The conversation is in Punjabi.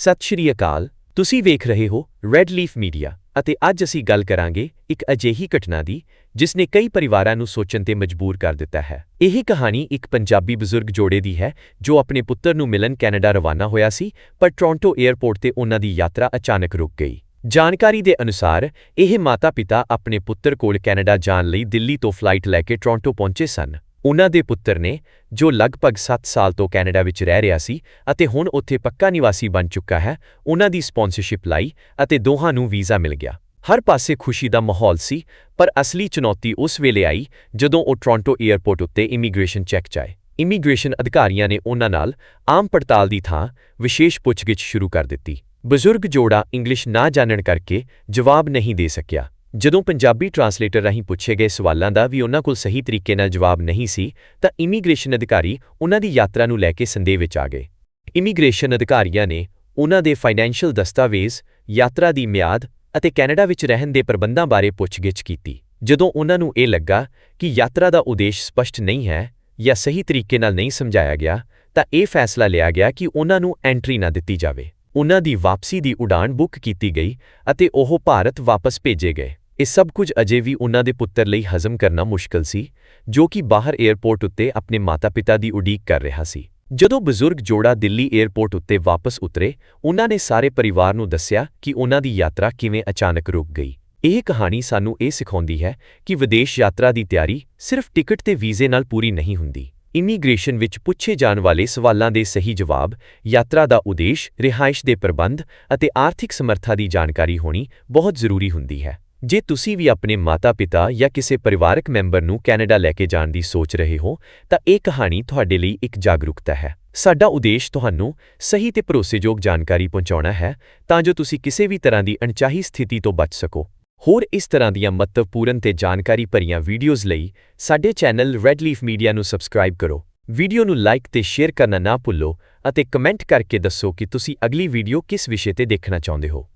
ਸਤਿ ਸ਼੍ਰੀ ਅਕਾਲ। ਤੁਸੀਂ ਵੇਖ ਰਹੇ ਹੋ ਰੈੱਡ ਲੀਫ ਮੀਡੀਆ ਅਤੇ ਅੱਜ ਅਸੀਂ ਗੱਲ ਕਰਾਂਗੇ ਇੱਕ ਅਜਿਹੀ ਘਟਨਾ ਦੀ, ਜਿਸ ਨੇ ਕਈ ਪਰਿਵਾਰਾਂ ਨੂੰ ਸੋਚਣ ਤੇ ਮਜਬੂਰ ਕਰ ਦਿੱਤਾ ਹੈ। ਇਹ ਕਹਾਣੀ ਇੱਕ ਪੰਜਾਬੀ ਬਜ਼ੁਰਗ ਜੋੜੇ ਦੀ ਹੈ, ਜੋ ਆਪਣੇ ਪੁੱਤਰ ਨੂੰ ਮਿਲਣ ਕੈਨੇਡਾ ਰਵਾਨਾ ਹੋਇਆ ਸੀ, ਪਰ ਟੋਰਾਂਟੋ 에ਅਰਪੋਰਟ ਤੇ ਉਹਨਾਂ ਦੀ ਯਾਤਰਾ ਅਚਾਨਕ ਰੁਕ ਗਈ। ਜਾਣਕਾਰੀ ਦੇ ਅਨੁਸਾਰ, ਇਹ ਮਾਤਾ-ਪਿਤਾ ਆਪਣੇ ਪੁੱਤਰ ਕੋਲ ਕੈਨੇਡਾ ਜਾਣ ਲਈ ਦਿੱਲੀ ਤੋਂ ਫਲਾਈਟ ਲੈ ਕੇ ਟੋਰਾਂਟੋ ਪਹੁੰਚੇ ਸਨ। ਉਨ੍ਹਾਂ ਦੇ ਪੁੱਤਰ ਨੇ, ਜੋ ਲਗਭਗ 7 ਸਾਲ ਤੋਂ ਕੈਨੇਡਾ ਵਿੱਚ ਰਹਿ ਰਿਹਾ ਸੀ ਅਤੇ ਹੁਣ ਉੱਥੇ ਪੱਕਾ ਨਿਵਾਸੀ ਬਣ ਚੁੱਕਾ ਹੈ, ਉਹਨਾਂ ਦੀ ਸਪਾਂਸਰਸ਼ਿਪ ਲਈ ਅਤੇ ਦੋਹਾਂ ਨੂੰ ਵੀਜ਼ਾ ਮਿਲ ਗਿਆ। ਹਰ ਪਾਸੇ ਖੁਸ਼ੀ ਦਾ ਮਾਹੌਲ ਸੀ, ਪਰ ਅਸਲੀ ਚੁਣੌਤੀ ਉਸ ਵੇਲੇ ਆਈ ਜਦੋਂ ਉਹ ਟੋਰਾਂਟੋ 에ਅਰਪੋਰਟ ਉੱਤੇ ਇਮੀਗ੍ਰੇਸ਼ਨ ਚੈੱਕ ਚਾਏ। ਇਮੀਗ੍ਰੇਸ਼ਨ ਅਧਿਕਾਰੀਆਂ ਨੇ ਉਹਨਾਂ ਨਾਲ ਆਮ ਪੜਤਾਲ ਦੀ ਥਾਂ ਵਿਸ਼ੇਸ਼ ਪੁੱਛਗਿੱਛ ਸ਼ੁਰੂ ਕਰ ਦਿੱਤੀ। ਬਜ਼ੁਰਗ ਜੋੜਾ ਇੰਗਲਿਸ਼ ਨਾ ਜਾਣਨ ਕਰਕੇ ਜਵਾਬ ਨਹੀਂ ਦੇ ਸਕਿਆ। ਜਦੋਂ ਪੰਜਾਬੀ ਟਰਾਂਸਲੇਟਰ ਰਾਹੀਂ ਪੁੱਛੇ ਗਏ ਸਵਾਲਾਂ ਦਾ ਵੀ ਉਹਨਾਂ ਕੋਲ ਸਹੀ ਤਰੀਕੇ ਨਾਲ ਜਵਾਬ ਨਹੀਂ ਸੀ, ਤਾਂ ਇਮੀਗ੍ਰੇਸ਼ਨ ਅਧਿਕਾਰੀ ਉਹਨਾਂ ਦੀ ਯਾਤਰਾ ਨੂੰ ਲੈ ਕੇ ਸੰਦੇਹ ਵਿੱਚ ਆ ਗਏ। ਇਮੀਗ੍ਰੇਸ਼ਨ ਅਧਿਕਾਰੀਆਂ ਨੇ ਉਹਨਾਂ ਦੇ ਫਾਈਨੈਂਸ਼ੀਅਲ ਦਸਤਾਵੇਜ਼, ਯਾਤਰਾ ਦੀ ਮਿਆਦ ਅਤੇ ਕੈਨੇਡਾ ਵਿੱਚ ਰਹਿਣ ਦੇ ਪ੍ਰਬੰਧਾਂ ਬਾਰੇ ਪੁੱਛਗਿੱਛ ਕੀਤੀ। ਜਦੋਂ ਉਹਨਾਂ ਨੂੰ ਇਹ ਲੱਗਾ ਕਿ ਯਾਤਰਾ ਦਾ ਉਦੇਸ਼ ਸਪਸ਼ਟ ਨਹੀਂ ਹੈ ਜਾਂ ਸਹੀ ਤਰੀਕੇ ਨਾਲ ਨਹੀਂ ਸਮਝਾਇਆ ਗਿਆ, ਤਾਂ ਇਹ ਫੈਸਲਾ ਲਿਆ ਗਿਆ ਕਿ ਉਹਨਾਂ ਨੂੰ ਐਂਟਰੀ ਨਾ ਦਿੱਤੀ ਜਾਵੇ। ਉਹਨਾਂ ਦੀ ਵਾਪਸੀ ਦੀ ਉਡਾਣ ਬੁੱਕ ਕੀਤੀ ਗਈ ਅਤੇ ਉਹ ਭਾਰਤ ਵਾਪਸ ਭੇਜੇ ਗਏ। ਇਹ ਸਭ ਕੁਝ ਅਜੇ ਵੀ ਉਹਨਾਂ ਦੇ ਪੁੱਤਰ ਲਈ ਹਜ਼ਮ ਕਰਨਾ ਮੁਸ਼ਕਲ ਸੀ, ਜੋ ਕਿ ਬਾਹਰ 에ਅਰਪੋਰਟ ਉੱਤੇ ਆਪਣੇ ਮਾਤਾ-ਪਿਤਾ ਦੀ ਉਡੀਕ ਕਰ ਰਿਹਾ ਸੀ। ਜਦੋਂ ਬਜ਼ੁਰਗ ਜੋੜਾ ਦਿੱਲੀ 에ਅਰਪੋਰਟ ਉੱਤੇ ਵਾਪਸ ਉਤਰੇ, ਉਹਨਾਂ ਨੇ ਸਾਰੇ ਪਰਿਵਾਰ ਨੂੰ ਦੱਸਿਆ ਕਿ ਉਹਨਾਂ ਦੀ ਯਾਤਰਾ ਕਿਵੇਂ ਅਚਾਨਕ ਰੁਕ ਗਈ। ਇਹ ਕਹਾਣੀ ਸਾਨੂੰ ਇਹ ਸਿਖਾਉਂਦੀ ਹੈ ਕਿ ਵਿਦੇਸ਼ ਯਾਤਰਾ ਦੀ ਤਿਆਰੀ ਸਿਰਫ ਟਿਕਟ ਤੇ ਵੀਜ਼ੇ ਨਾਲ ਪੂਰੀ ਨਹੀਂ ਹੁੰਦੀ। ਇਮੀਗ੍ਰੇਸ਼ਨ ਵਿੱਚ ਪੁੱਛੇ ਜਾਣ ਵਾਲੇ ਸਵਾਲਾਂ ਦੇ ਸਹੀ ਜਵਾਬ, ਯਾਤਰਾ ਦਾ ਉਦੇਸ਼, ਰਿਹਾਇਸ਼ ਦੇ ਪ੍ਰਬੰਧ ਅਤੇ ਆਰਥਿਕ ਸਮਰੱਥਾ ਦੀ ਜਾਣਕਾਰੀ ਹੋਣੀ ਬਹੁਤ ਜ਼ਰੂਰੀ ਹੁੰਦੀ ਹੈ। ਜੇ ਤੁਸੀਂ ਵੀ ਆਪਣੇ ਮਾਤਾ-ਪਿਤਾ ਜਾਂ ਕਿਸੇ ਪਰਿਵਾਰਕ ਮੈਂਬਰ ਨੂੰ ਕੈਨੇਡਾ ਲੈ ਕੇ ਜਾਣ ਦੀ ਸੋਚ ਰਹੇ ਹੋ, ਤਾਂ ਇਹ ਕਹਾਣੀ ਤੁਹਾਡੇ ਲਈ ਇੱਕ ਜਾਗਰੂਕਤਾ ਹੈ। ਸਾਡਾ ਉਦੇਸ਼ ਤੁਹਾਨੂੰ ਸਹੀ ਤੇ ਭਰੋਸੇਯੋਗ ਜਾਣਕਾਰੀ ਪਹੁੰਚਾਉਣਾ ਹੈ, ਤਾਂ ਜੋ ਤੁਸੀਂ ਕਿਸੇ ਵੀ ਤਰ੍ਹਾਂ ਦੀ ਅਣਚਾਹੀ ਸਥਿਤੀ ਤੋਂ ਬਚ ਸਕੋ। ਹੋਰ ਇਸ ਤਰ੍ਹਾਂ ਦੀਆਂ ਮਹੱਤਵਪੂਰਨ ਤੇ ਜਾਣਕਾਰੀ ਭਰੀਆਂ ਵੀਡੀਓਜ਼ ਲਈ ਸਾਡੇ ਚੈਨਲ ਰੈੱਡ ਲੀਫ ਮੀਡੀਆ ਨੂੰ ਸਬਸਕ੍ਰਾਈਬ ਕਰੋ। ਵੀਡੀਓ ਨੂੰ ਲਾਈਕ ਤੇ ਸ਼ੇਅਰ ਕਰਨਾ ਨਾ ਭੁੱਲੋ ਅਤੇ ਕਮੈਂਟ ਕਰਕੇ ਦੱਸੋ ਕਿ ਤੁਸੀਂ ਅਗਲੀ ਵੀਡੀਓ ਕਿਸ ਵਿਸ਼ੇ ਤੇ ਦੇਖਣਾ ਚਾਹੁੰਦੇ ਹੋ।